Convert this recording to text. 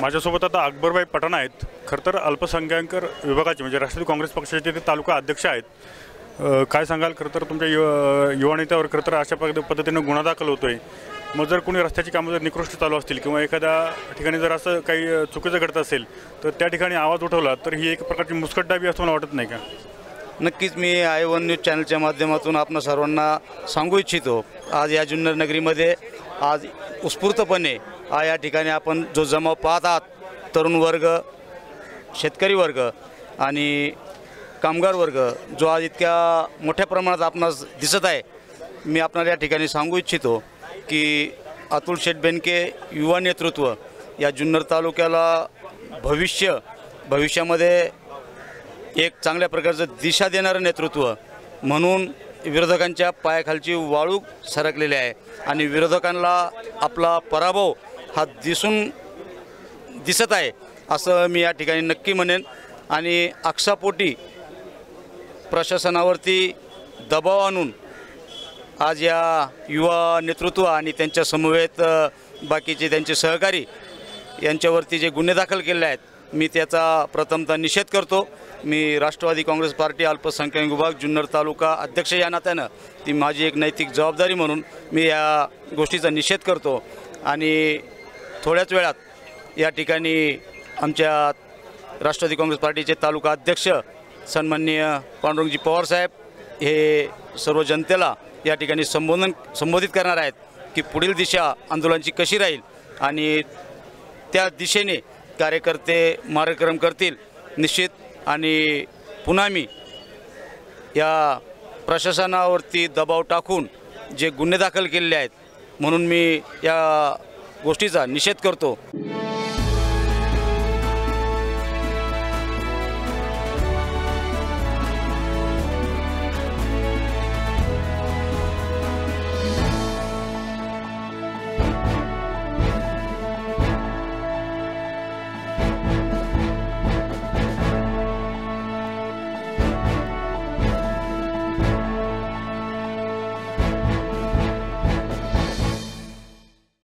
माझ्यासोबत आता अकबरबाई पठाण आहेत. खरं तर अल्पसंख्याक विभागाचे म्हणजे राष्ट्रवादी काँग्रेस पक्षाचे ते तालुका अध्यक्ष आहेत. काय सांगाल? खरं तर तुमच्या युवा युवा नेत्यावर खरं तर अशा पद्ध- पद्धतीनं गुन्हा दाखल होतो आहे मग जर कोणी रस्त्याची कामं जर निकृष्ट चालू असतील किंवा एखाद्या ठिकाणी जर असं काही चुकीचं घडत असेल तर त्या ठिकाणी आवाज उठवला तर ही एक प्रकारची मुस्कटदाबी असं मला वाटत नाही का? नक्कीच मी आय वन न्यूज चॅनलच्या माध्यमातून आपण सर्वांना सांगू इच्छितो. आज या जुन्नर नगरीमध्ये आज उत्स्फूर्तपणे हा या ठिकाणी आपण जो जमाव पाहत आहात तरुण वर्ग शेतकरी वर्ग आणि कामगार वर्ग जो आज इतक्या मोठ्या प्रमाणात आपणास दिसत आहे मी आपणाला या ठिकाणी सांगू इच्छितो की अतुल शेठ बेनके युवा नेतृत्व या जुन्नर तालुक्याला भविष्य भविष्यामध्ये एक चांगल्या प्रकारचं दिशा देणारं नेतृत्व म्हणून विरोधकांच्या पायाखालची वाळू सरकलेली आहे आणि विरोधकांना आपला पराभव हा दिसून दिसत आहे असं मी या ठिकाणी नक्की म्हणेन. आणि अक्षापोटी प्रशासनावरती दबाव आणून आज या युवा नेतृत्व आणि त्यांच्या समवेत बाकीचे त्यांचे सहकारी यांच्यावरती जे गुन्हे दाखल केले आहेत मी त्याचा प्रथमतः निषेध करतो. मी राष्ट्रवादी काँग्रेस पार्टी अल्पसंख्याक विभाग जुन्नर तालुका अध्यक्ष या नात्यानं ती माझी एक नैतिक जबाबदारी म्हणून मी या गोष्टीचा निषेध करतो. आणि थोड्याच वेळात या ठिकाणी आमच्या राष्ट्रवादी काँग्रेस पार्टीचे तालुका अध्यक्ष सन्माननीय पांडुरंगजी पवारसाहेब हे सर्व जनतेला या ठिकाणी संबोधन संबोधित करणार आहेत की पुढील दिशा आंदोलनाची कशी राहील आणि त्या दिशेने कार्यकर्ते मार्गक्रम करतील निश्चित आणि पुन्हा मी या प्रशासनावरती दबाव टाकून जे गुन्हे दाखल केलेले आहेत म्हणून मी या गोष्टीचा निषेध करतो.